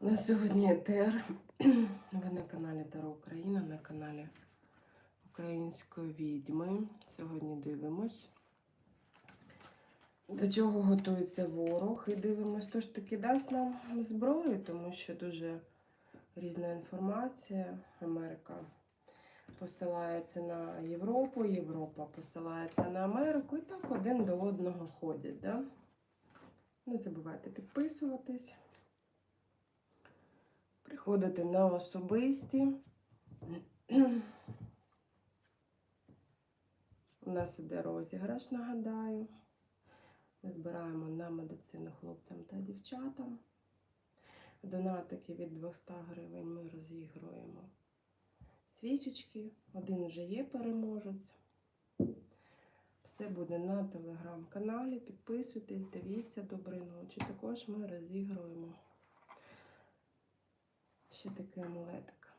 У нас сьогодні етер. Ви на каналі Таро Україна, на каналі Української відьми. Сьогодні дивимось. До чого готується ворог і дивимось, то ж таки дасть нам зброю, тому що дуже різна інформація. Америка посилається на Європу, Європа посилається на Америку і так один до одного ходять. Да? Не забувайте підписуватись. Приходити на особисті. У нас іде розіграш, нагадаю. Ми збираємо на медицину хлопцям та дівчатам. Донатики від 200 гривень ми розігруємо свічечки. Один вже є переможець. Все буде на телеграм-каналі. Підписуйтесь, дивіться, доброї ночі. Також ми розігруємо ще такий амулетик.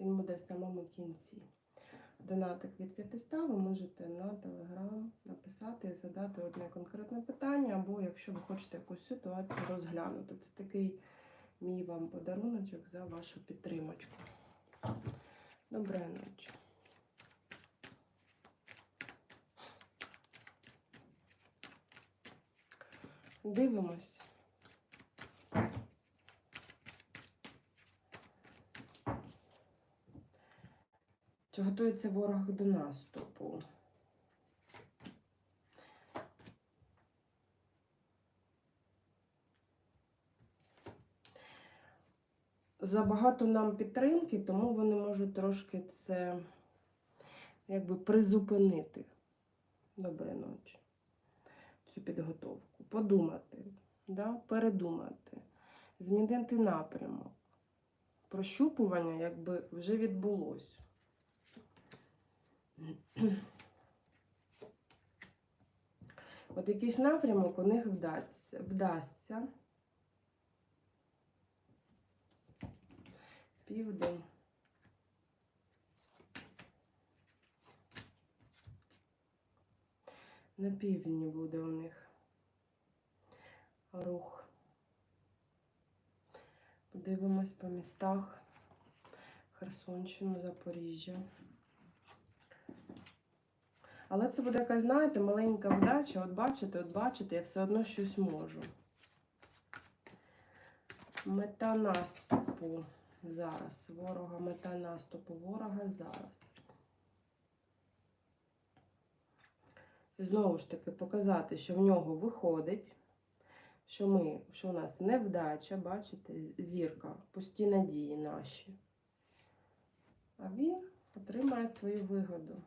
Він буде в самому кінці. Донатик від 500 ви можете на телеграм написати і задати одне конкретне питання, або якщо ви хочете якусь ситуацію розглянути. Це такий мій вам подаруночок за вашу підтримочку. Доброї ночі. Дивимось. Чи готується ворог до наступу? Забагато нам підтримки, тому вони можуть трошки це якби призупинити. Доброї ночі. Цю підготовку. Подумати, да? передумати, змінити напрямок. Прощупування якби вже відбулось. От якийсь напрямок у них вдасться. вдасться. Південь. На півдні буде у них рух. Подивимось по містах Херсонщину, Запоріжжя. Але це буде якась, знаєте, маленька вдача. От бачите, от бачите, я все одно щось можу. Мета наступу зараз. Ворога, мета наступу ворога зараз. І знову ж таки показати, що в нього виходить, що ми, що у нас невдача, бачите, зірка, пусті надії наші. А він отримає свою вигоду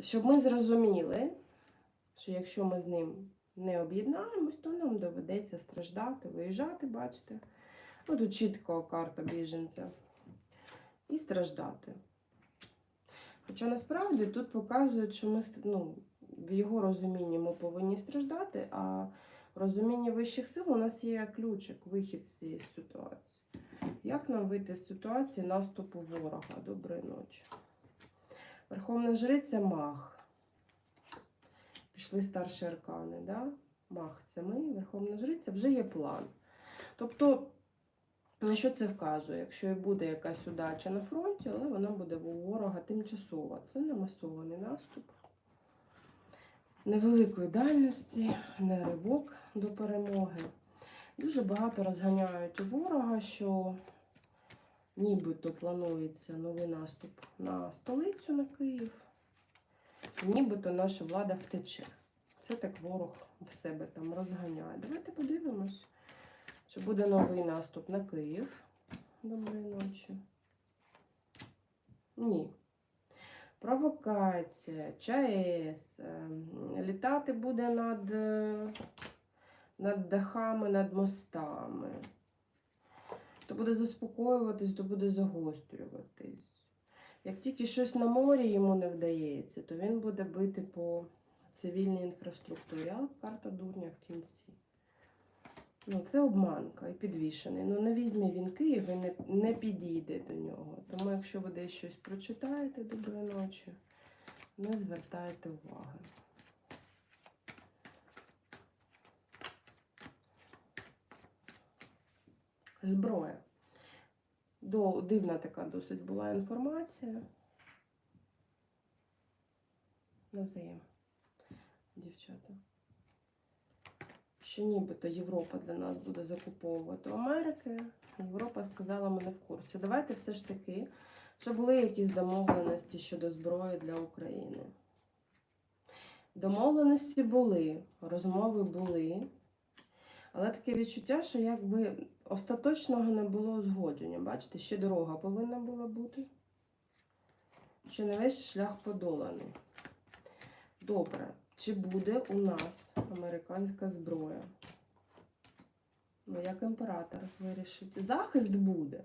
щоб ми зрозуміли, що якщо ми з ним не об'єднаємось, то нам доведеться страждати, виїжджати, бачите. Ну, тут чітко карта біженця. І страждати. Хоча насправді тут показують, що ми ну, в його розумінні ми повинні страждати, а в розумінні вищих сил у нас є ключик, вихід з цієї ситуації. Як нам вийти з ситуації наступу ворога? Доброї ночі. Верховна жриця мах. Пішли старші аркани, да? Мах це ми, Верховна жриця, вже є план. Тобто, на що це вказує? Якщо і буде якась удача на фронті, але вона буде у ворога тимчасова. Це не масований наступ. Невеликої дальності, не ривок до перемоги. Дуже багато розганяють у ворога, що нібито планується новий наступ на столицю на Київ. Нібито наша влада втече. Це так ворог в себе там розганяє. Давайте подивимось, чи буде новий наступ на Київ. Доброї ночі. Ні. Провокація, ЧАЕС, літати буде над, над дахами, над мостами то буде заспокоюватись, то буде загострюватись. Як тільки щось на морі йому не вдається, то він буде бити по цивільній інфраструктурі, але карта дурня в кінці. Ну, Це обманка і підвішений. Ну, не візьме він Київ і не, не підійде до нього. Тому, якщо ви десь щось прочитаєте доброї ночі, не звертайте уваги. Зброя. До, дивна така досить була інформація. Навзаєм, дівчата. Що нібито Європа для нас буде закуповувати Америки. Європа сказала, ми не в курсі. Давайте все ж таки, що були якісь домовленості щодо зброї для України. Домовленості були, розмови були. Але таке відчуття, що якби остаточного не було узгодження. Бачите, ще дорога повинна була бути. Ще не весь шлях подоланий. Добре, чи буде у нас американська зброя? Ну, як імператор вирішить. Захист буде.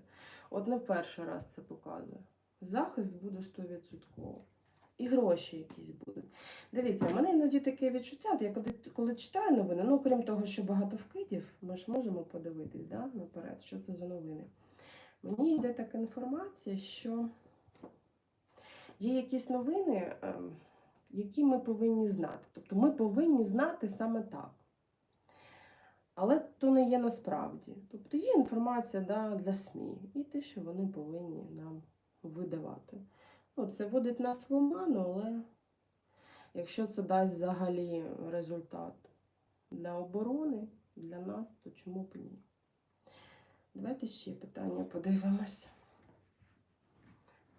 От не перший раз це показує. Захист буде 100%. І гроші якісь будуть. Дивіться, в мене іноді таке відчуття, я коли, коли читаю новини, ну крім того, що багато вкидів, ми ж можемо подивитись да, наперед, що це за новини. Мені йде така інформація, що є якісь новини, ем, які ми повинні знати. Тобто ми повинні знати саме так. Але то не є насправді. Тобто є інформація да, для СМІ і те, що вони повинні нам видавати. Ну, це вводить нас в оману, але якщо це дасть взагалі результат для оборони, для нас, то чому б ні? Давайте ще питання подивимося.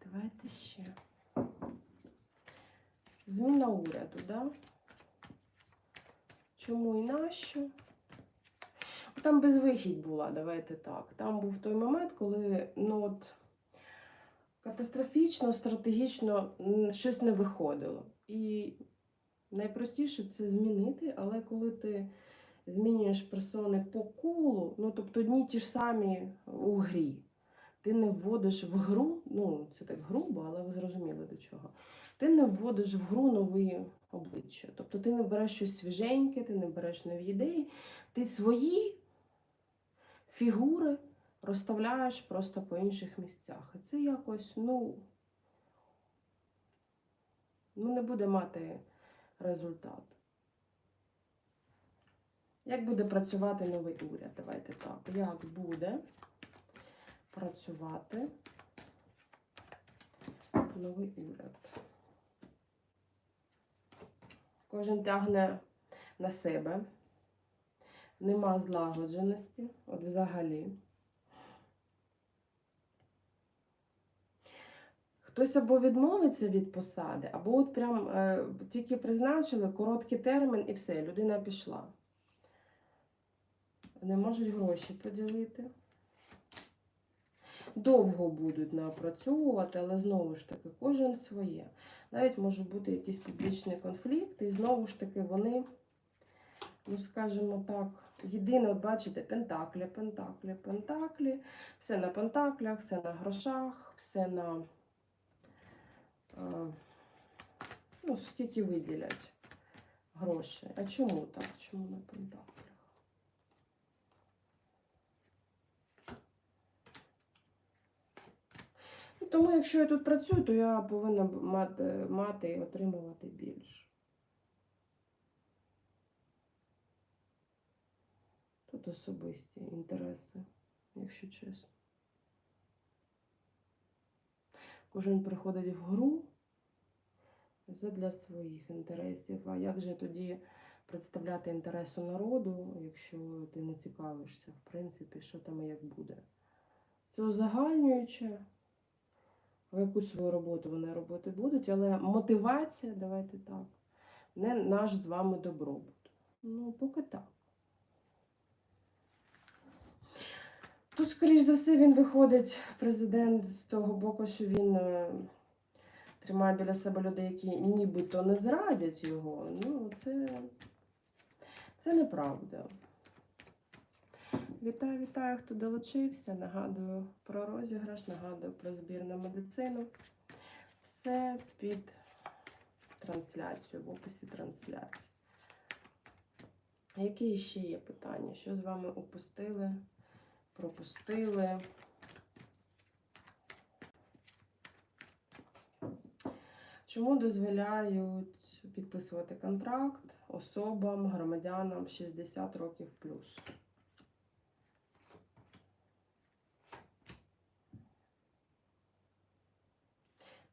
Давайте ще. Зміна уряду, да? Чому і нащо? Там безвихідь була, давайте так. Там був той момент, коли ну от, катастрофічно, стратегічно щось не виходило. І найпростіше це змінити, але коли ти змінюєш персони по колу, ну тобто одні ті ж самі у грі, ти не вводиш в гру, ну це так грубо, але ви зрозуміли до чого. Ти не вводиш в гру нові обличчя. Тобто ти не береш щось свіженьке, ти не береш нові ідеї, ти свої фігури розставляєш просто по інших місцях. І це якось, ну, ну не буде мати результат. Як буде працювати новий уряд? Давайте так. Як буде працювати новий уряд? Кожен тягне на себе. Нема злагодженості, от взагалі. Хтось або відмовиться від посади, або от прям е, тільки призначили короткий термін і все, людина пішла. Не можуть гроші поділити. Довго будуть напрацьовувати, але знову ж таки, кожен своє. Навіть може бути якийсь публічний конфлікт, і знову ж таки вони, ну скажімо так, єдине, бачите, пентаклі, пентаклі, пентаклі, все на пентаклях, все на грошах, все на. Ну, скільки виділять грошей. А чому так? Чому на пентаклях? Ну, Тому, якщо я тут працюю, то я повинна мати, мати і отримувати більше. Тут особисті інтереси, якщо чесно. Кожен приходить в гру задля своїх інтересів. А як же тоді представляти інтересу народу, якщо ти не цікавишся, в принципі, що там і як буде? Це узагальнююче. Якусь свою роботу вони робити будуть, але мотивація, давайте так, не наш з вами добробут. Ну, поки так. Тут, скоріш за все, він виходить, президент, з того боку, що він е, тримає біля себе людей, які нібито не зрадять його. Ну, це, це неправда. Вітаю, вітаю, хто долучився. Нагадую про розіграш, нагадую про збір на медицину. Все під трансляцію, в описі трансляції. Які ще є питання? Що з вами упустили, пропустили. Чому дозволяють підписувати контракт особам, громадянам 60 років плюс?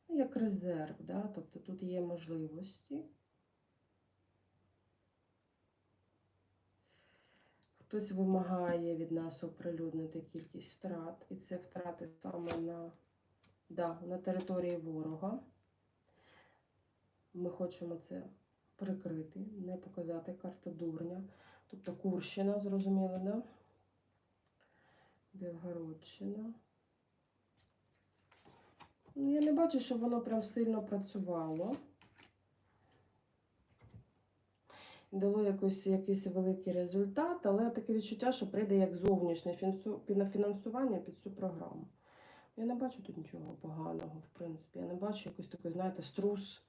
Ну, як резерв, да? тобто тут є можливості. Хтось вимагає від нас оприлюднити кількість втрат, і це втрати саме на, да, на території ворога. Ми хочемо це прикрити, не показати карта дурня. Тобто Курщина, зрозуміло, да? Білгородщина. Ну, Я не бачу, щоб воно прям сильно працювало. Дало якось, якийсь великий результат, але таке відчуття, що прийде як зовнішнє фінансування під цю програму. Я не бачу тут нічого поганого, в принципі. Я не бачу якийсь такий, знаєте, струс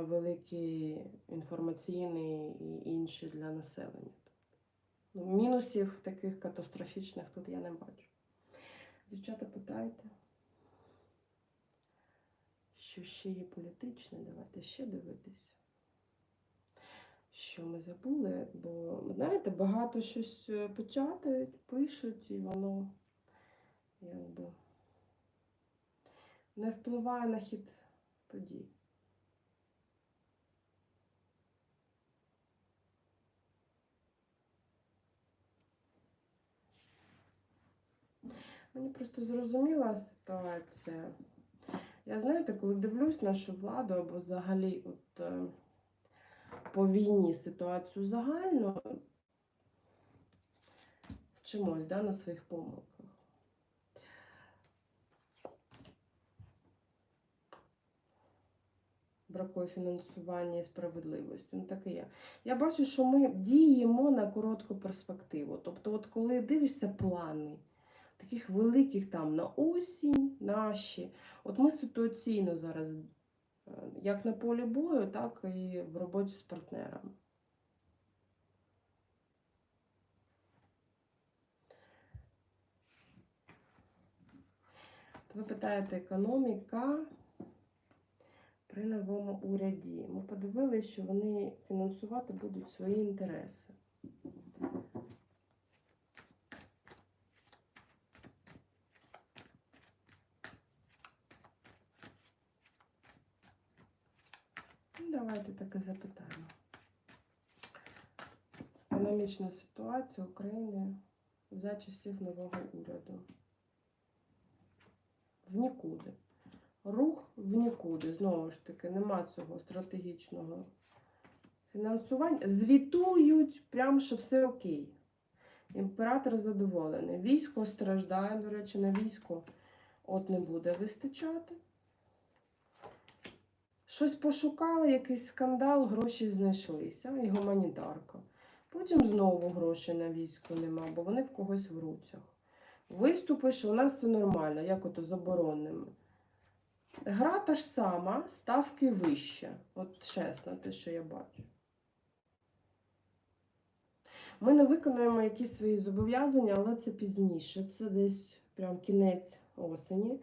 великий, інформаційний і інший для населення. Ну, мінусів таких катастрофічних тут я не бачу. Дівчата, питайте. Що ще є політичне? Давайте ще дивитись. Що ми забули? Бо, знаєте, багато щось е, печатають, пишуть, і воно якби не впливає на хід подій. Мені просто зрозуміла ситуація. Я знаєте, коли дивлюсь нашу владу або взагалі от, е, по війні ситуацію загально, вчимось да, на своїх помилках. Бракує фінансування і справедливості. Ну, так і є. Я бачу, що ми діємо на коротку перспективу. Тобто, от коли дивишся плани, таких великих там на осінь, наші. От ми ситуаційно зараз, як на полі бою, так і в роботі з партнерами. Ви питаєте, економіка при новому уряді. Ми подивилися, що вони фінансувати будуть свої інтереси. Давайте таке запитаємо. Економічна ситуація України за часів нового уряду. В нікуди. Рух в нікуди. Знову ж таки, нема цього стратегічного фінансування. Звітують прям, що все окей. Імператор задоволений. Військо страждає, до речі, на військо от не буде вистачати. Щось пошукали, якийсь скандал, гроші знайшлися, і гуманітарка. Потім знову грошей на військо нема, бо вони в когось в руцях. Виступи, що у нас все нормально, як ото з оборонними. Гра та ж сама, ставки вище. От чесно, те, що я бачу. Ми не виконуємо якісь свої зобов'язання, але це пізніше. Це десь прям кінець осені.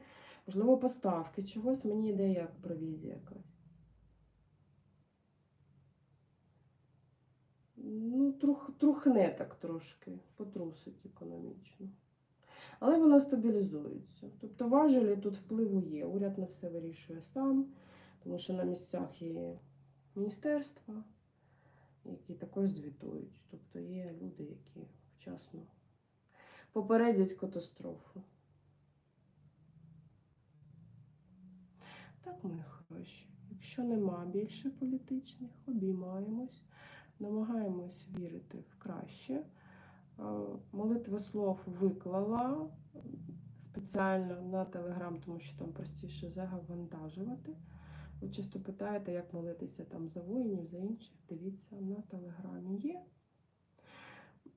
Можливо, поставки чогось мені йде як провізія якась. Ну, трух, трухне так трошки, потрусить економічно. Але вона стабілізується. Тобто важелі тут впливу є. Уряд на все вирішує сам, тому що на місцях є міністерства, які також звітують. Тобто є люди, які вчасно попередять катастрофу. Так, мої хороші. Якщо нема більше політичних, обіймаємось, намагаємось вірити в краще. Е, Молитва слов виклала спеціально на телеграм, тому що там простіше завантажувати. Ви часто питаєте, як молитися там за воїнів, за інших. Дивіться, на телеграмі є.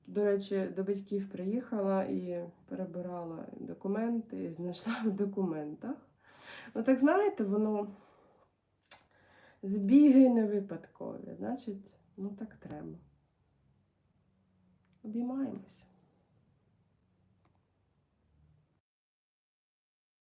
До речі, до батьків приїхала і перебирала документи, і знайшла в документах. Ну, так знаєте, воно збіги не випадкові. Значить, ну так треба. Обіймаємося.